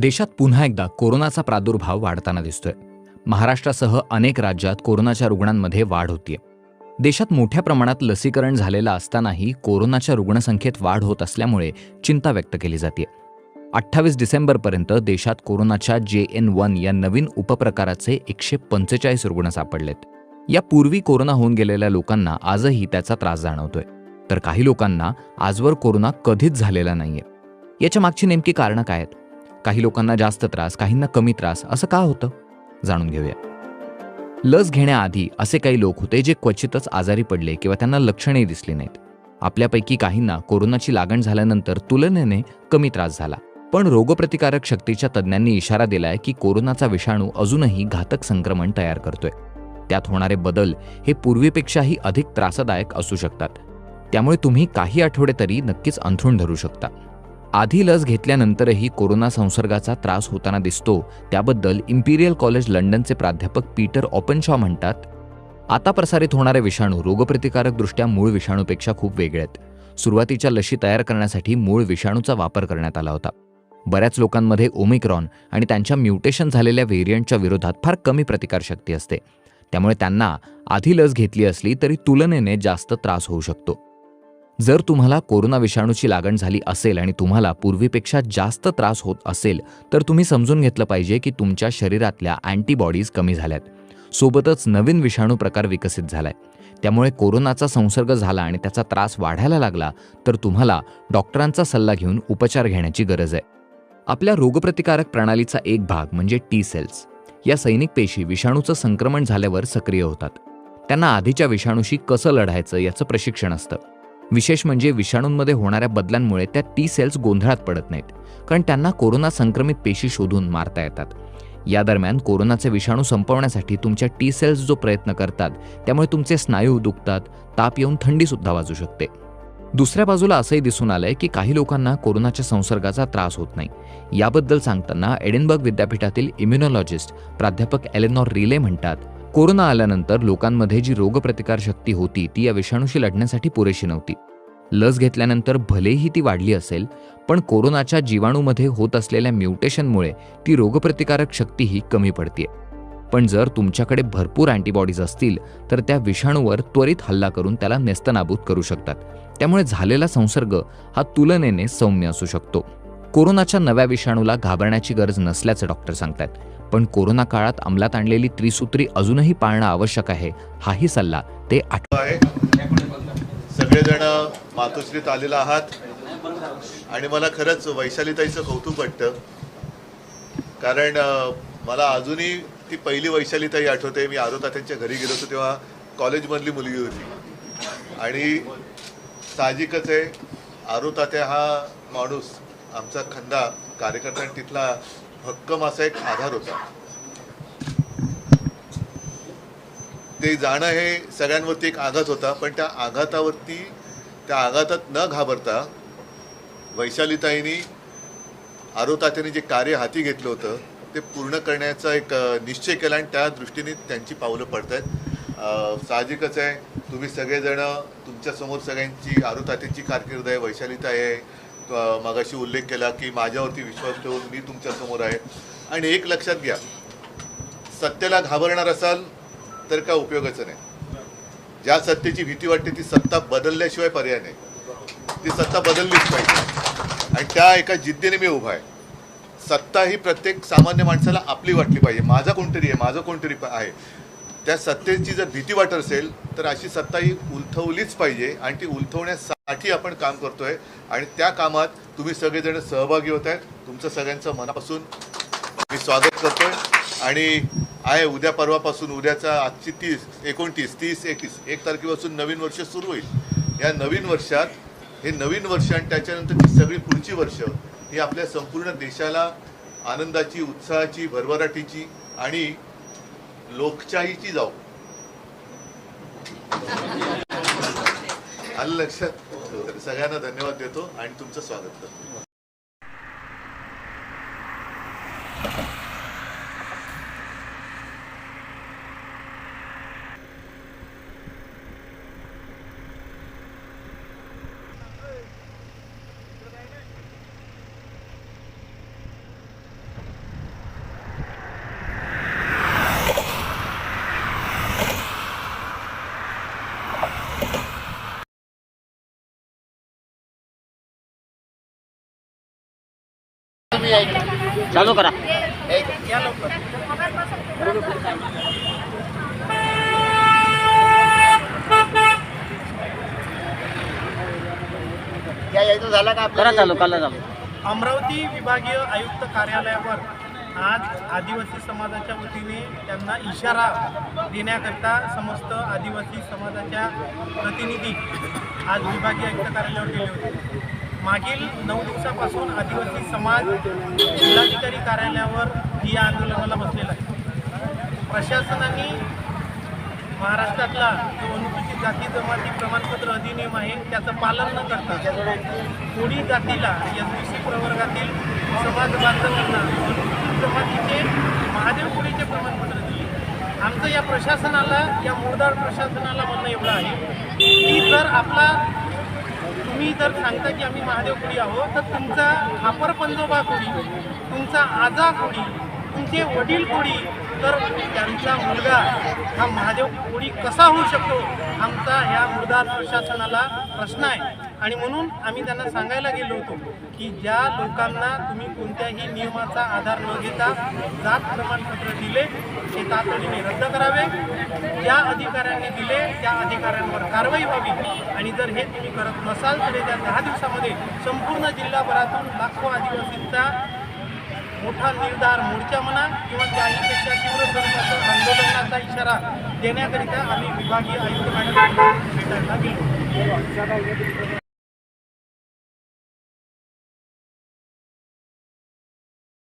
देशात पुन्हा एकदा कोरोनाचा प्रादुर्भाव वाढताना दिसतोय. महाराष्ट्रासह अनेक राज्यात कोरोनाच्या रुग्णांमध्ये वाढ होतीये. देशात मोठ्या प्रमाणात लसीकरण झालेलं असतानाही कोरोनाच्या रुग्णसंख्येत वाढ होत असल्यामुळे चिंता व्यक्त केली जाते अठ्ठावीस डिसेंबरपर्यंत देशात कोरोनाच्या जे एन वन या नवीन उपप्रकाराचे एकशे पंचेचाळीस रुग्ण सापडलेत. यापूर्वी कोरोना होऊन गेलेल्या लोकांना आजही त्याचा त्रास जाणवतोय. तर काही लोकांना आजवर कोरोना कधीच झालेला नाहीये. याच्या मागची नेमकी कारणं काय आहेत? काही लोकांना जास्त त्रास काहींना कमी त्रास असं का होतं? जाणून घेऊया. लस घेण्याआधी असे काही लोक होते जे क्वचितच आजारी पडले किंवा त्यांना लक्षणेही दिसली नाहीत. आपल्यापैकी काहींना कोरोनाची लागण झाल्यानंतर तुलनेने कमी त्रास झाला. पण रोगप्रतिकारक शक्तीच्या तज्ज्ञांनी इशारा दिलाय की कोरोनाचा विषाणू अजूनही घातक संक्रमण तयार करतोय. त्यात होणारे बदल हे पूर्वीपेक्षाही अधिक त्रासदायक असू शकतात. त्यामुळे तुम्ही काही आठवडे तरी नक्कीच अंथरूण धरू शकता. आधी लस घेतल्यानंतरही कोरोना संसर्गाचा त्रास होताना दिसतो त्याबद्दल इम्पिरियल कॉलेज लंडनचे प्राध्यापक पीटर ऑपनशॉ म्हणतात आता प्रसारित होणारे विषाणू रोगप्रतिकारकदृष्ट्या मूळ विषाणूपेक्षा खूप वेगळे आहेत सुरुवातीच्या लशी तयार करण्यासाठी मूळ विषाणूचा वापर करण्यात आला होता. बऱ्याच लोकांमध्ये ओमिक्रॉन आणि त्यांच्या म्युटेशन झालेल्या व्हेरियंटच्या विरोधात फार कमी प्रतिकारशक्ती असते. त्यामुळे त्यांना आधी लस घेतली असली तरी तुलनेने जास्त त्रास होऊ शकतो. जर तुम्हाला कोरोना विषाणूची लागण झाली असेल आणि तुम्हाला पूर्वीपेक्षा जास्त त्रास होत असेल तर तुम्ही समजून घेतलं पाहिजे की तुमच्या शरीरातल्या अँटीबॉडीज कमी झाल्यात. सोबतच नवीन विषाणू प्रकार विकसित झालाय. त्यामुळे कोरोनाचा संसर्ग झाला आणि त्याचा त्रास वाढायला लागला तर तुम्हाला डॉक्टरांचा सल्ला घेऊन उपचार घेण्याची गरज आहे. आपल्या रोगप्रतिकारक प्रणालीचा एक भाग म्हणजे टी सेल्स या सैनिक पेशी विषाणूचं संक्रमण झाल्यावर सक्रिय होतात. त्यांना आधीच्या विषाणूशी कसं लढायचं याचं प्रशिक्षण असतं. विशेष म्हणजे विषाणूंमध्ये होणाऱ्या बदलांमुळे त्या टी सेल्स गोंधळात पडत नाहीत. कारण त्यांना कोरोना संक्रमित पेशी शोधून मारता येतात. या दरम्यान कोरोनाचे विषाणू संपवण्यासाठी तुमच्या टी सेल्स जो प्रयत्न करतात त्यामुळे तुमचे स्नायू दुखतात ताप येऊन थंडी सुद्धा वाजू शकते. दुसऱ्या बाजूला असंही दिसून आलंय की काही लोकांना कोरोनाच्या संसर्गाचा त्रास होत नाही. याबद्दल सांगताना एडिनबर्ग विद्यापीठातील इम्युनॉलॉजिस्ट प्राध्यापक एलेनॉर रिले म्हणतात कोरोना आल्यानंतर लोकांमध्ये जी रोगप्रतिकार शक्ती होती ती या विषाणूशी लढण्यासाठी पुरेशी नव्हती. लस घेतल्यानंतर भलेही ती वाढली असेल पण कोरोनाच्या जीवाणूमध्ये होत असलेल्या म्युटेशनमुळे ती रोगप्रतिकारक शक्तीही कमी पडते पण जर तुमच्याकडे भरपूर अँटीबॉडीज असतील तर त्या विषाणूवर त्वरित हल्ला करून त्याला नेस्तनाबूत करू शकतात. त्यामुळे झालेला संसर्ग हा तुलनेने सौम्य असू शकतो. कोरोनाच्या नव्या विषाणूला घाबरण्याची गरज नसल्याचं डॉक्टर सांगतात पण कोरोना काळात अंमलात आणलेली त्रिसूत्री अजूनही पाळणं आवश्यक आहे. हाही सल्ला ते आठव आहे. सगळेजण मातोश्रीत आलेला आहात. आणि मला खरंच वैशालीताईचं कौतुक वाटतं. कारण मला अजूनही ती पहिली वैशालीताई आठवते. मी आरोतात्यांच्या घरी गेलो होतो तेव्हा कॉलेजमधली मुलगी होती. आणि साहजिकच आहे आरोतात्या हा माणूस आमचा खंदा कार्यकर्त्यां तिथला भक्कम असा एक आधार होता. ते जाणं हे सगळ्यांवरती एक आघात होता पण त्या आघातावरती त्या आघातात न घाबरता वैशालीताईंनी आरोतात्याने जे कार्य हाती घेतलं होतं ते पूर्ण करण्याचा एक निश्चय केला आणि त्या दृष्टीने त्यांची पावलं पडत आहेत साहजिकच आहे तुम्ही सगळेजण तुमच्यासमोर सगळ्यांची आरोतात्यांची कारकीर्द आहे वैशालीताई आहे मगाशी उल्लेख केला की माझ्यावरती विश्वास ठेवून मी तुमच्यासमोर आहे. आणि एक लक्षात घ्या सत्तेला घाबरणार असाल तर काय उपयोगाचं नाही. ज्या सत्तेची भीती वाटते ती सत्ता बदलल्याशिवाय पर्याय नाही. ती सत्ता बदललीच पाहिजे. आणि त्या एका जिद्दीने मी उभा आहे. सत्ता ही प्रत्येक सामान्य माणसाला आपली वाटली पाहिजे. माझा कोणतरी आहे माझं कोणतरी आहे. त्या सत्तेची जर भीती वाटत असेल तर अशी सत्ता ही उलथवलीच पाहिजे आणि ती साठी आपण काम करतोय आणि त्या कामात तुम्ही सगळेजण सहभागी होत आहेत. तुमचं सगळ्यांचं मनापासून मी स्वागत करतोय. आणि आहे उद्या परवापासून उद्याचा आजची तीस एकोणतीस तीस एकतीस एक तारखेपासून नवीन वर्ष सुरू होईल. या नवीन वर्षात हे नवीन वर्ष आणि त्याच्यानंतरची सगळी पुढची वर्ष ही आपल्या संपूर्ण देशाला आनंदाची उत्साहाची भरभराटीची आणि लोकशाहीची जाऊ. आलं लक्षात? सगळ्यांना धन्यवाद देतो आणि तुमचं स्वागत करतो. चालू करा. करा चालू करा चालू अमरावती विभागीय आयुक्त कार्यालयावर आज आदिवासी समाजाच्या वतीने त्यांना इशारा देण्याकरता समस्त आदिवासी समाजाच्या प्रतिनिधी आज विभागीय आयुक्त कार्यालयावर गेले होते. मागील नऊ दिवसापासून आदिवासी समाज जिल्हाधिकारी कार्यालयावर ही या आंदोलनाला बसलेला आहे. प्रशासनाने महाराष्ट्रातला जो अनुसूचित जाती जमाती प्रमाणपत्र अधिनियम आहे त्याचं पालन न करता कोळी जातीला एस बी सी प्रवर्गातील समाज बांधवांना अनुसूचित जमातीचे महादेव कोळीचे प्रमाणपत्र दिले. आमचं या प्रशासनाला या मोरदार प्रशासनाला म्हणणं एवढं आहे की जर आपला तुम्ही जर सांगता की आम्ही महादेव कोळी आहोत तर तुमचा खापर पंजोबा कोळी तुमचा आजा कोळी तुमचे वडील कोळी तर त्यांचा मुलगा हा महादेव कोळी कसा होऊ शकतो? आमचा ह्या मुरदार प्रशासनाला प्रश्न आहे. आणि म्हणून आम्ही त्यांना सांगायला गेलो होतो की ज्या लोकांना तुम्ही कोणत्याही नियमाचा आधार न घेता जात प्रमाणपत्र दिले ते तातडीने रद्द करावे. ज्या अधिकाऱ्यांनी दिले त्या अधिकाऱ्यांवर कारवाई व्हावी. आणि जर हे तुम्ही करत नसाल तर येत्या दहा दिवसामध्ये संपूर्ण जिल्हाभरातून लाखो आदिवासींचा मोठा निर्धार मोर्चा म्हणा किंवा त्याहीपेक्षा तीव्र स्वरूपाचं आंदोलनाचा इशारा देण्याकरिता आम्ही विभागीय आयुक्त मॅडम भेटायला गेलो.